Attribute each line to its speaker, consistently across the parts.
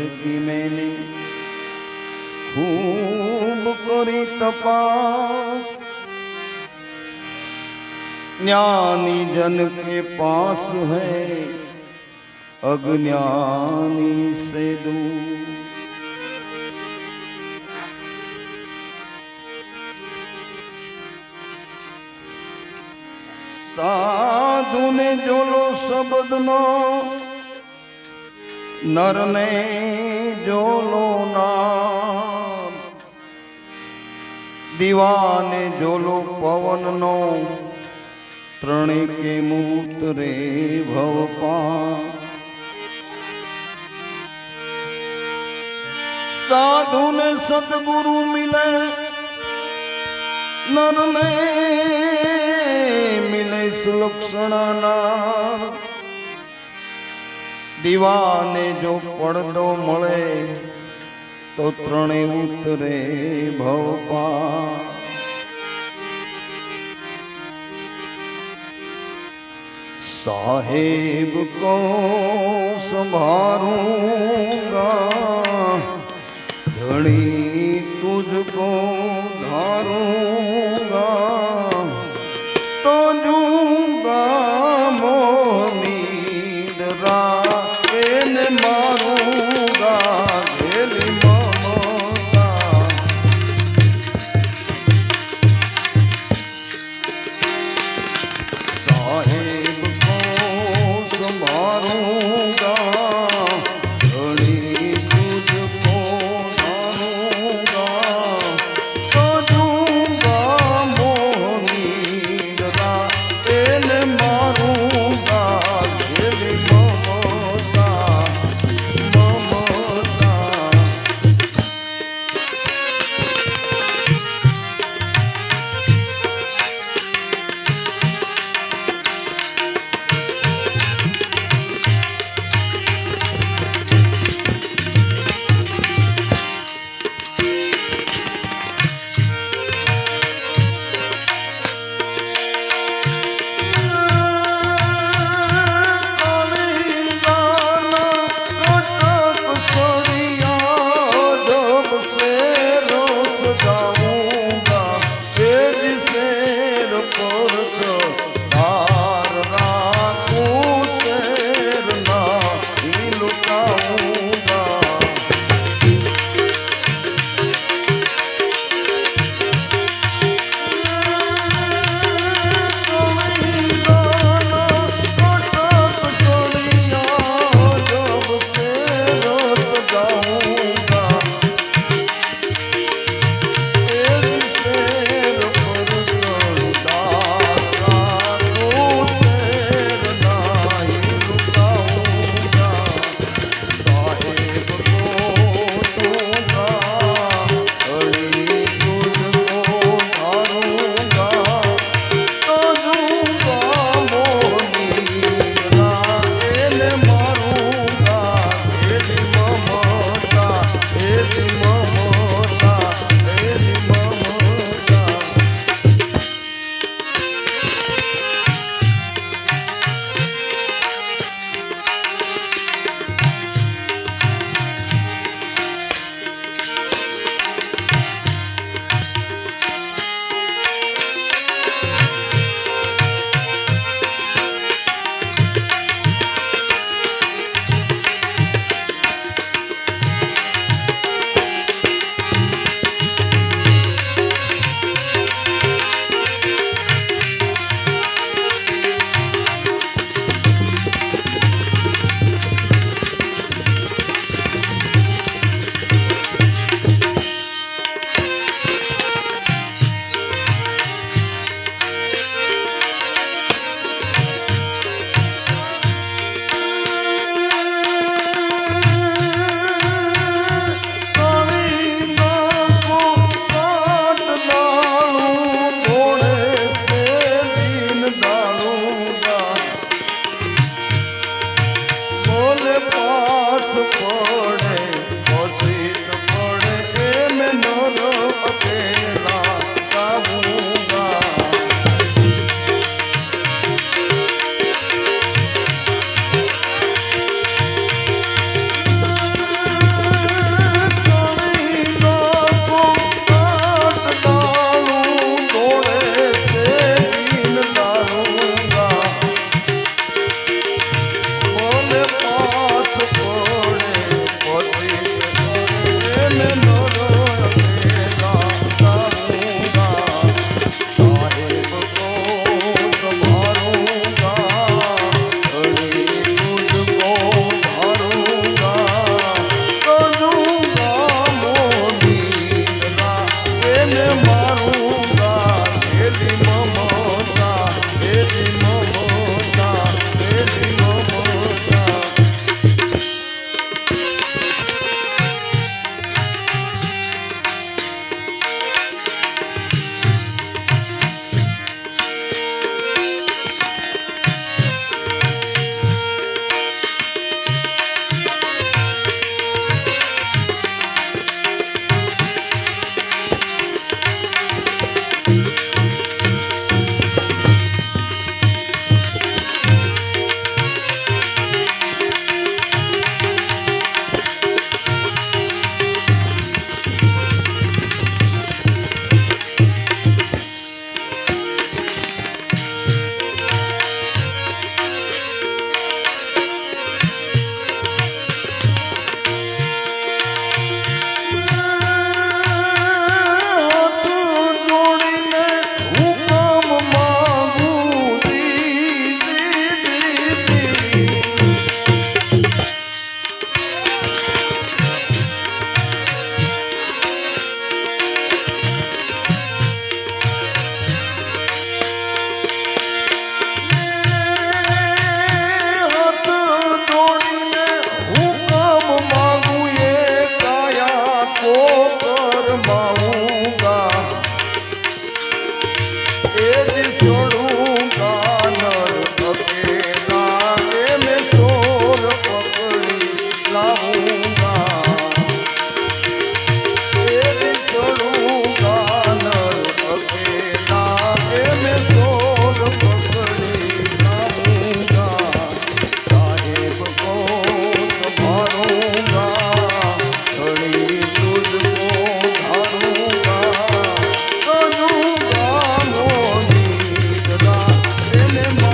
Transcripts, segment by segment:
Speaker 1: घर की मैंने खूब करी तपास ज्ञानी जन के पास है अज्ञानी से दूर સાધુને જોલો શબ્દનો નરને જોલો નામ. દીવાને જોલો પવનનો. ત્રણે કે મૂત રે ભવપા સાધુને સદગુરુ મિલે, નરને મિલે સુલક્ષણાના. દીવાને જો પડદો મળે તો ત્રણે ઉતરે ભવપા સાહેબ કો સંભાरूंगा Alemania.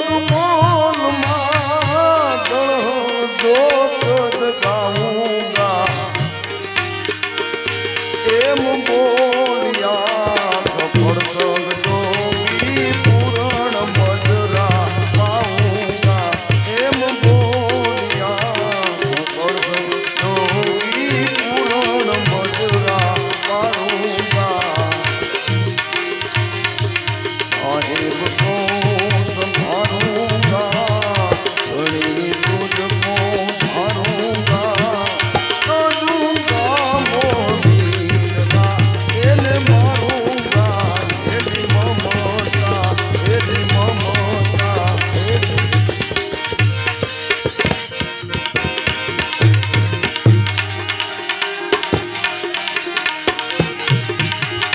Speaker 1: como